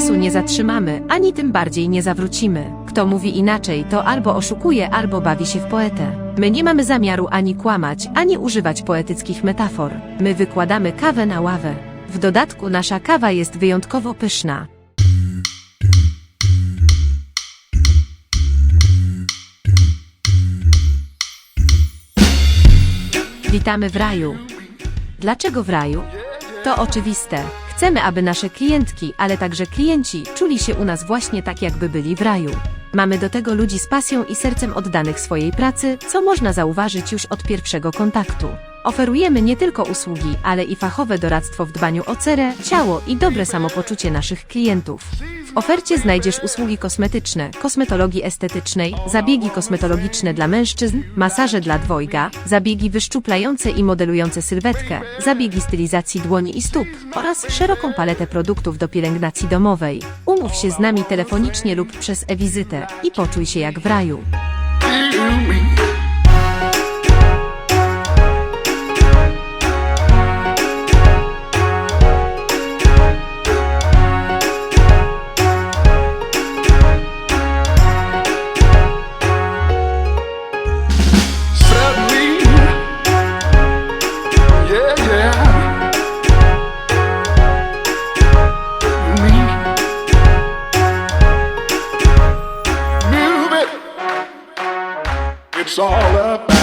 Czasu nie zatrzymamy, ani tym bardziej nie zawrócimy. Kto mówi inaczej, to albo oszukuje, albo bawi się w poetę. My nie mamy zamiaru ani kłamać, ani używać poetyckich metafor. My wykładamy kawę na ławę. W dodatku nasza kawa jest wyjątkowo pyszna. Witamy w raju. Dlaczego w raju? To oczywiste. Chcemy, aby nasze klientki, ale także klienci czuli się u nas właśnie tak, jakby byli w raju. Mamy do tego ludzi z pasją i sercem oddanych swojej pracy, co można zauważyć już od pierwszego kontaktu. Oferujemy nie tylko usługi, ale i fachowe doradztwo w dbaniu o cerę, ciało i dobre samopoczucie naszych klientów. W ofercie znajdziesz usługi kosmetyczne, kosmetologii estetycznej, zabiegi kosmetologiczne dla mężczyzn, masaże dla dwojga, zabiegi wyszczuplające i modelujące sylwetkę, zabiegi stylizacji dłoni i stóp oraz szeroką paletę produktów do pielęgnacji domowej. Umów się z nami telefonicznie lub przez e-wizytę i poczuj się jak w raju. It's all up